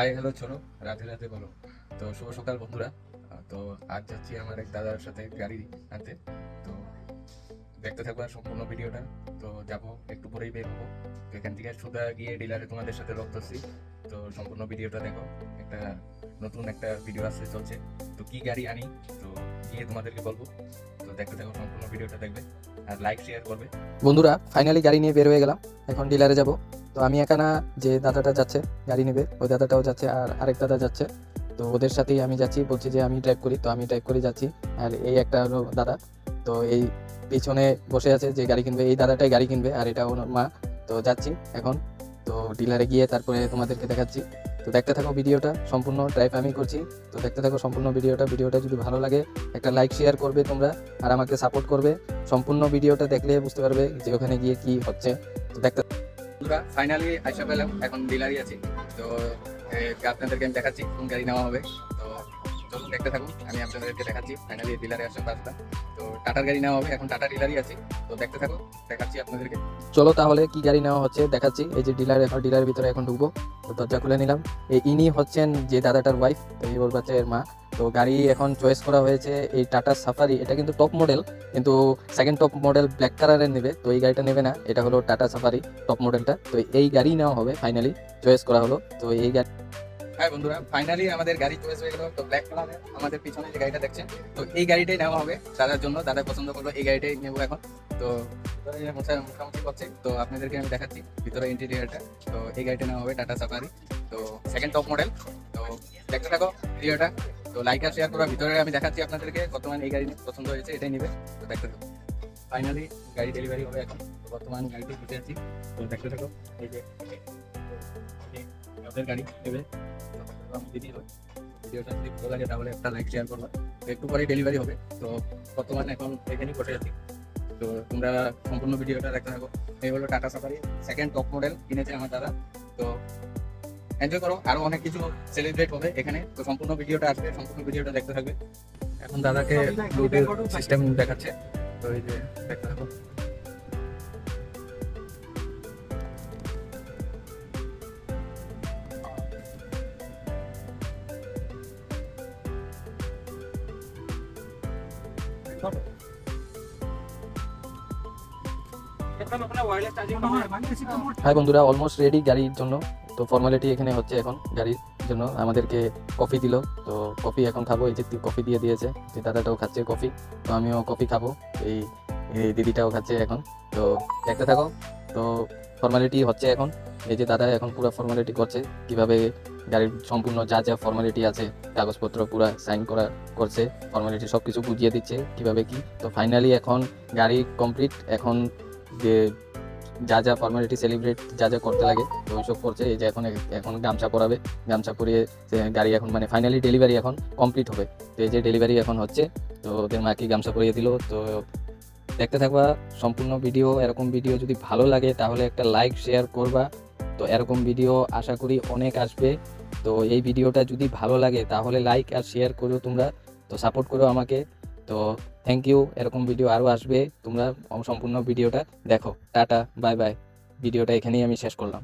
High hello ছোনো রাধে রাধে বলো। তো শুভ সকাল বন্ধুরা। তো আজ যাচ্ছি আমার এক দাদার সাথে গাড়ি আনতে। তো দেখতে থাকব সম্পূর্ণ ভিডিওটা। তো যাব, একটু পরেই বের হব। তো এখান থেকে সুদা গিয়ে ডিলারে তোমাদের সাথে লক করছি। তো সম্পূর্ণ ভিডিওটা দেখো। একটা নতুন একটা ভিডিও আসতে চলছে। তো কি গাড়ি আনি, তো গিয়ে তোমাদেরকে বলব। তো দেখতে থাকো সম্পূর্ণ ভিডিওটা দেখবে। আর লাইক শেয়ার করবে। বন্ধুরা ফাইনালি গাড়ি নিয়ে বের হয়ে গেলাম। এখন ডিলারে যাব। তো আমি একা না, যে দাদাটা যাচ্ছে, গাড়ি নেবে, ওই দাদাটাও যাচ্ছে আর আরেক দাদা যাচ্ছে। তো ওদের সাথেই আমি যাচ্ছি, বলছি যে আমি ড্রাইভ করি, তো আমি ড্রাইভ করে যাচ্ছি। আর এই একটা দাদা, তো এই পিছনে বসে আছে যে গাড়ি কিনবে, এই দাদাটাই গাড়ি কিনবে আর এটা ওর মা। তো যাচ্ছি এখন, তো ডিলারে গিয়ে তারপরে তোমাদেরকে দেখাচ্ছি। তো দেখতে থাকো ভিডিওটা, সম্পূর্ণ ড্রাইভ আমি করছি। তো দেখতে থাকো সম্পূর্ণ ভিডিওটা ভিডিওটা যদি ভালো লাগে, একটা লাইক শেয়ার করবে তোমরা আর আমাকে সাপোর্ট করবে। সম্পূর্ণ ভিডিওটা দেখলে বুঝতে পারবে যে ওখানে গিয়ে কি হচ্ছে। তো দেখতে বন্ধুরা ফাইনালি আইসা পেলাম, এখন ডিলারই আছি। তো আপনাদেরকে আমি দেখাচ্ছি কোন গাড়ি নেওয়া হবে। তো, চলুন দেখতে থাকুন, আমি আপনাদেরকে দেখাচ্ছি ফাইনালি ডিলারে আসলাম রাস্তা তো, টাটার গাড়ি নেওয়া হবে, এখন টাটা ডিলারই আছি। তো, দেখতে থাকুন, দেখাচ্ছি আপনাদেরকে। চলো তাহলে কি গাড়ি নেওয়া হচ্ছে, দেখাচ্ছি। এই যে ডিলার, এখন ডিলারের ভিতরে এখন ঢুকবো। তো দরজা খুলে নিলাম। এই ইনি হচ্ছেন যে দাদাটার ওয়াইফ তো এই ওর বাচ্চার মা। তো গাড়ি এখন চয়েস করা হয়েছে এই টাটা সাফারি এটা কিন্তু টপ মডেল কিন্তু সেকেন্ড টপ মডেল ব্ল্যাক কালারের নেবে, তো এই গাড়িটা নেবে না, এটা হলো টাটা সাফারি টপ মডেলটা তো এই গাড়ি নেওয়া হবে ফাইনালি চয়েস করা হলো, তো এই গাড়ি হ্যাঁ বন্ধুরা ফাইনালি আমাদের গাড়ি চয়েস হয়ে গেল, তো ব্ল্যাক কালারের আমাদের পিছনে যে গাড়িটা দেখছেন, তো এই গাড়িটাই নেওয়া হবে দাদার জন্য, দাদা পছন্দ করল এই গাড়িটাই নেব এখন। তো মোটামুটি করছে, তো আপনাদেরকে আমি দেখাচ্ছি ভিতরে ইন্টেরিয়ারটা তো এই গাড়িটা নেওয়া হবে টাটা সাফারি তো সেকেন্ড টপ মডেল তো দেখতে থাকো ভিডিওটা তো লাইক আর শেয়ার করার ভিতরে আমি দেখাচ্ছি আপনাদেরকে বর্তমানে এই গাড়ি পছন্দ হয়েছে, এটাই নেবে। তো দেখতে থাকো ফাইনালি গাড়ি ডেলিভারি হবে এখন। বর্তমান গাড়িতে বসে আছি। তো দেখতে থাকো, এই যে ওদের গাড়ি নেবে। ভিডিওটা যদি ভালো লাগে তাহলে একটা লাইক শেয়ার করবা। একটু পরে ডেলিভারি হবে। তো বর্তমানে এখন এখানেই বসে আছি। তো তোমরা সম্পূর্ণ ভিডিওটা দেখতে থাকো। এই হলো Tata Safari second top model কিনেছে আমার দাদা। এনজয় করো, আরও অনেক কিছু সেলিব্রেট হবে এখানে। তো সম্পূর্ণ ভিডিওটা আসবে সম্পূর্ণ ভিডিওটা দেখতে থাকবে। এখন দাদাকে ব্লুটুথ সিস্টেম দেখাচ্ছে। তো এই যে, দেখতে থাকো। হাই বন্ধুরা অলমোস্ট রেডি গাড়ির জন্য। তো ফর্মালিটি এখানে হচ্ছে এখন গাড়ির জন্য আমাদেরকে কফি দিল। তো কফি এখন খাব, এই যে কফি দিয়ে দিয়েছে। যে দাদাটাও খাচ্ছে কফি তো আমিও কফি খাব। এই এই দিদিটাও খাচ্ছে এখন। তো দেখতে থাকো। তো ফর্মালিটি হচ্ছে এখন। এই যে দাদা এখন পুরো ফর্মালিটি করছে। কীভাবে গাড়ির সম্পূর্ণ যা যা ফর্মালিটি আছে, কাগজপত্র পুরো সাইন করা করছে ফর্মালিটি সব কিছু বুঝিয়ে দিচ্ছে, কীভাবে কি। তো ফাইনালি এখন গাড়ি কমপ্লিট এখন যে যা যা ফর্মালিটি সেলিব্রেট যা যা করতে লাগে, তো ওইসব করছে, এই যে এখন এখন গামছা পরাবে, গামছা পরিয়ে গাড়ি এখন মানে ফাইনালি ডেলিভারি এখন কমপ্লিট হবে। তো এই যে ডেলিভারি এখন হচ্ছে, তো ওদের মাকে গামছা পরিয়ে দিল, তো দেখতে থাকবা, সম্পূর্ণ ভিডিও এরকম ভিডিও যদি ভালো লাগে, তাহলে একটা লাইক শেয়ার করবা। তো এরকম ভিডিও আশা করি অনেক আসবে। তো এই ভিডিওটা যদি ভালো লাগে, তাহলে লাইক আর শেয়ার করো তোমরা। তো সাপোর্ট করো আমাকে। তো থ্যাংক ইউ এরকম ভিডিও আরও আসবে। তোমরা সম্পূর্ণ ভিডিওটা দেখো। টাটা বাই বাই ভিডিওটা এখানেই আমি শেষ করলাম।